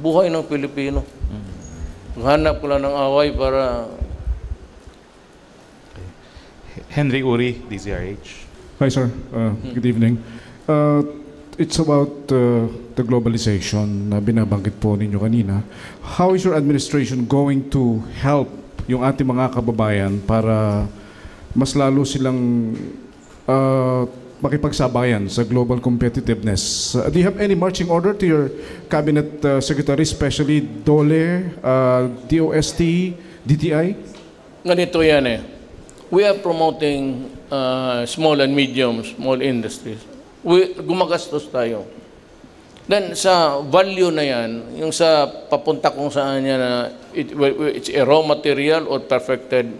buhay ng Pilipino. Hanap ko lang ng away para Henry Uri, DZRH. Hi, sir. Uh, Good evening. Uh, It's about uh, the globalization na binabanggit po ninyo kanina. How is your administration going to help yung ating mga kababayan para mas lalo silang uh, makipagsabayan sa global competitiveness? Uh, do you have any marching order to your cabinet uh, secretary, especially DOLE, uh, DOST, DTI? ganito yan eh. We are promoting uh, small and medium, small industries. We, gumagastos tayo. Then sa value na yan, yung sa papunta kung saan yan na it, it's a raw material or perfected,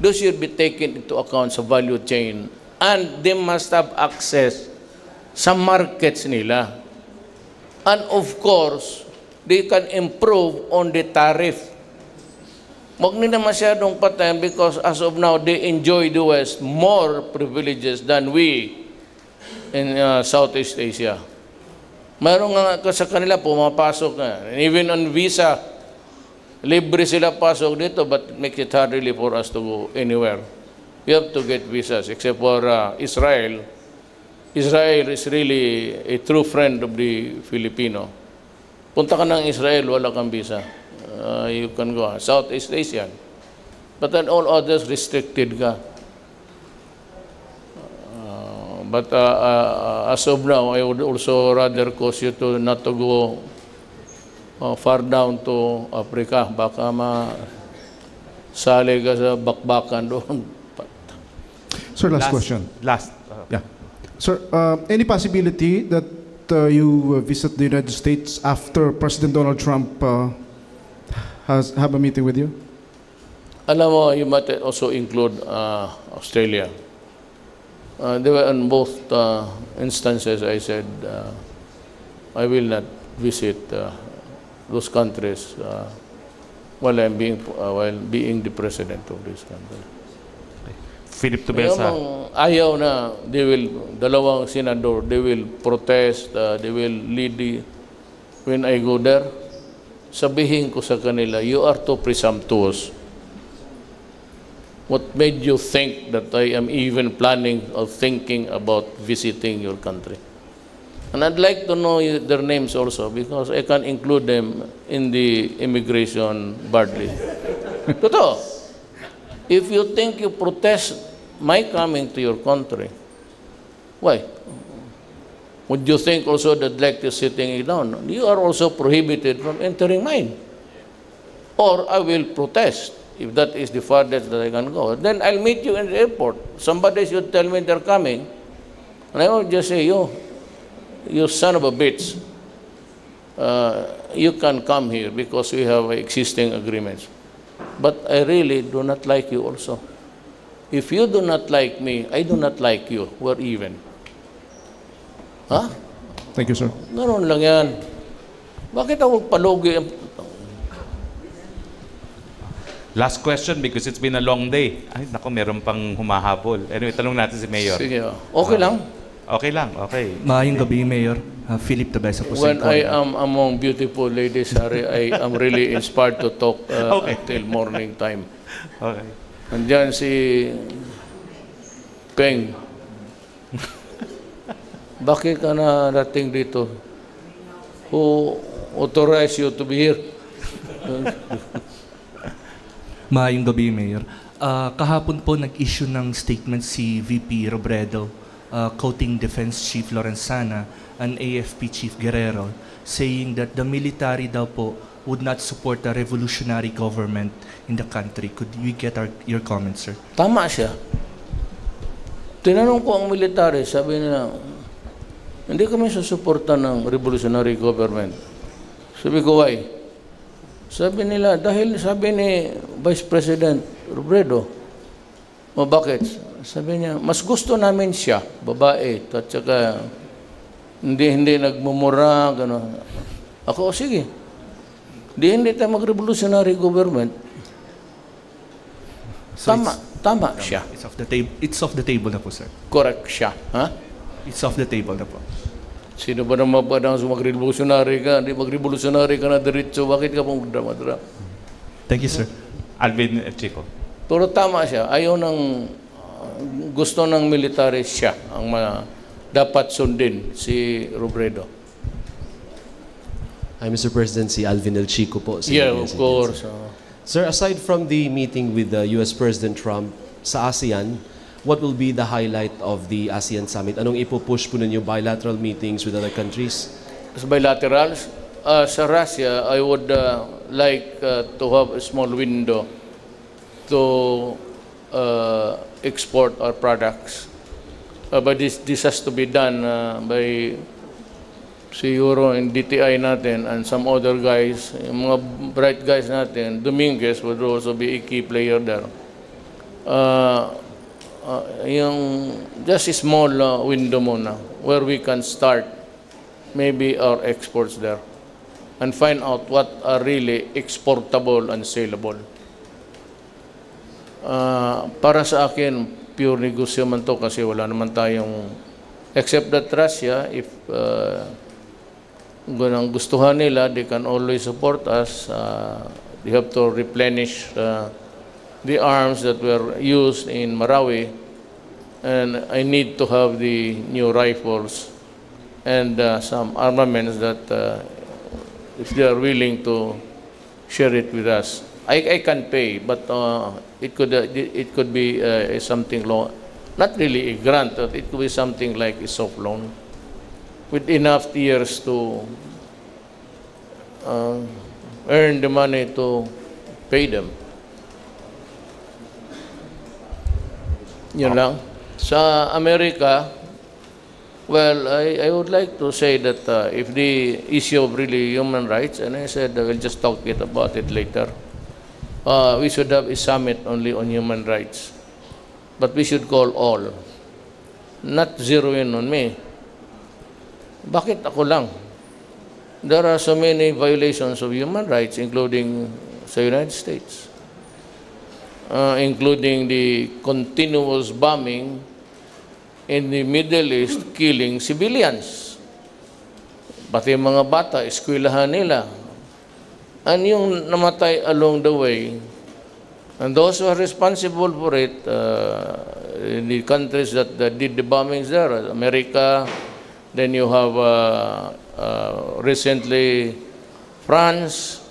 those should be taken into account sa value chain. And they must have access sa markets nila. And of course, they can improve on the tariff. Huwag nila masyadong patayin because as of now, they enjoy the West more privileges than we in uh, Southeast Asia. Mayroon nga sa kanila pumapasok na. Even on visa, libre sila pasok dito but it makes it hard really for us to go anywhere. We have to get visas except for uh, Israel. Israel is really a true friend of the Filipino. Punta ka ng Israel, wala kang visa. Uh, you can go. Southeast Asian. But then all others restricted ka. Uh, but uh, uh, as of now, I would also rather cause you to not to go uh, far down to Africa. Baka ma sali ka sa bakbakan doon. Sir, last, question. Last. uh, Yeah. Sir, uh, any possibility that uh, you uh, visit the United States after President Donald Trump uh, has have a meeting with you? Alam mo, you might also include uh, Australia. Uh, they were in both uh, instances, I said, uh, I will not visit uh, those countries uh, while I'm being uh, while being the president of this country. Philip Ayaw, Tubelsa. mang- ayaw na, they will, dalawang senador, they will protest, uh, they will lead the, when I go there, sabihin ko sa kanila, you are too presumptuous. What made you think that I am even planning or thinking about visiting your country? And I'd like to know their names also because I can include them in the immigration badly. Totoo. If you think you protest my coming to your country, why? Would you think also that like is sitting it down? You are also prohibited from entering mine. Or I will protest if that is the farthest that I can go. Then I'll meet you in the airport. Somebody should tell me they're coming. And I will just say, you, you son of a bitch, uh, you can come here because we have existing agreements. But I really do not like you also. If you do not like me, I do not like you. We're even. Ha? Thank you, sir. Ganun lang yan. Bakit ako palugi? Last question because it's been a long day. Ay, nako, meron pang humahabol. Anyway, tanong natin si Mayor. Sige, oh. okay lang. Okay lang, okay. Maayong gabi, Mayor. Uh, Philip Tabesa po When I am among beautiful ladies, Harry, I am really inspired to talk uh, Okay. until morning time. Okay. Andiyan si Peng. Bakit ka na dating dito? Who authorized you to be here? Maayong gabi, Mayor. Ah, kahapon po nag-issue ng statement si VP Robredo, uh, quoting Defense Chief Lorenzana and AFP Chief Guerrero, saying that the military daw po would not support a revolutionary government in the country. Could we get our, your comments, sir? Tama siya. Tinanong ko ang military, sabi nila, hindi kami susuporta ng revolutionary government. Sabi ko, why? Sabi nila, dahil sabi ni Vice President Robredo, o bakit? Sabi niya, mas gusto namin siya, babae, at saka hindi, hindi nagmumura, gano'n. Ako, "O, sige. Di hindi tayo mag-revolutionary government. So Tama, tama siya. It's off the table. It's off the table na po, sir. Correct siya. Ha? It's off the table na po. Sino ba naman pa na mag-revolutionary ka? Di mag-revolutionary ka na diretso. Bakit ka pong drama-drama? Thank you, sir. Alvin Chico. Pero tama siya. Ayaw ng... gusto ng military siya ang ma, dapat sundin si Robredo. Hi, Mr. President. Si Alvin El Chico po. Si Yeah, of course. Sir, aside from the meeting with the US President Trump sa ASEAN, what will be the highlight of the ASEAN Summit? Anong ipupush po ninyo bilateral meetings with other countries? As bilaterals, uh, sa Russia, I would uh, like uh, to have a small window to uh, export our products. Uh, but this, this has to be done uh, by siguro in DTI natin and some other guys, yung mga bright guys natin, Dominguez would also be a key player there. Uh, uh, yung just a small uh, window muna where we can start maybe our exports there and find out what are really exportable and saleable. Ah, para sa akin, pure negosyo man to kasi wala naman tayong except that Russia, if uh, ganang gustuhan nila, they can always support us. Uh, they have to replenish uh, the arms that were used in Marawi and I need to have the new rifles and uh, some armaments that uh, if they are willing to share it with us. I, I can pay, but uh, it could uh, it could be uh, something not really a grant, but it could be something like a soft loan with enough years to uh, earn the money to pay them. Yun lang. Sa Amerika, well, I, I would like to say that uh, if the issue of really human rights, and I said I will just talk it about it later, uh, we should have a summit only on human rights. But we should call all. Not zero in on me. Bakit ako lang? There are so many violations of human rights, including sa United States uh, including the continuous bombing in the Middle East, killing civilians. Pati mga bata, eskwelahan nila. And yung namatay along the way, and those who are responsible for it, uh, in the countries that, that did the bombings there, America, then you have uh, uh, recently France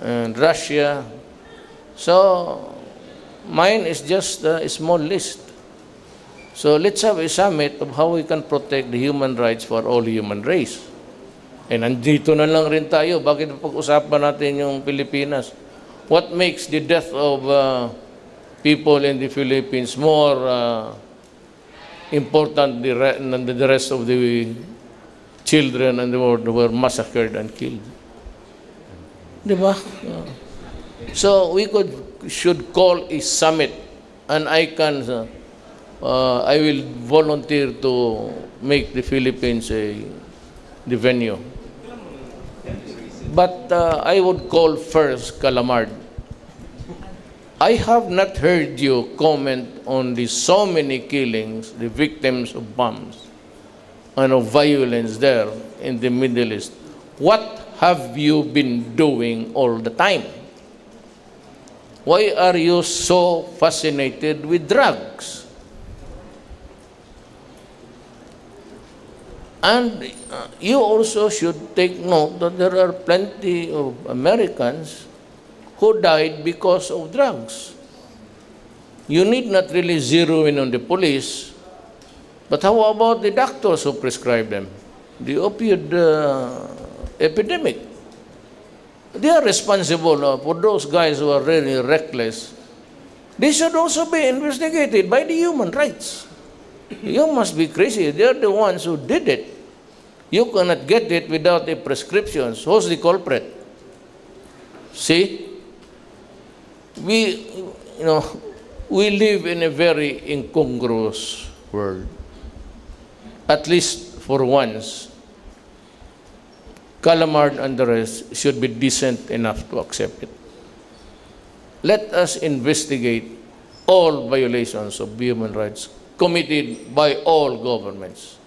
and Russia, So, mine is just a small list. So, let's have a summit of how we can protect the human rights for all human race. Eh, nandito na lang rin tayo. Bakit pag-usapan natin yung Pilipinas? What makes the death of uh, people in the Philippines more uh, important the than the rest of the children and the world were massacred and killed? Di ba? Uh, So we could should call a summit, and I can uh, uh, I will volunteer to make the Philippines a the venue. But uh, I would call first Calamard. I have not heard you comment on the so many killings, the victims of bombs and of violence there in the Middle East. What have you been doing all the time? Why are you so fascinated with drugs? And uh, you also should take note that there are plenty of Americans who died because of drugs. You need not really zero in on the police, but how about the doctors who prescribe them? The opioid uh, epidemic. They are responsible uh, for those guys who are really reckless. They should also be investigated by the human rights. You must be crazy. They are the ones who did it. You cannot get it without a prescription. Who's the culprit? See? We, you know, we live in a very incongruous world. At least for once. Calamard and the rest should be decent enough to accept it. Let us investigate all violations of human rights committed by all governments.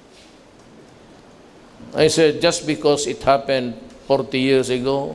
I said, just because it happened 40 years ago,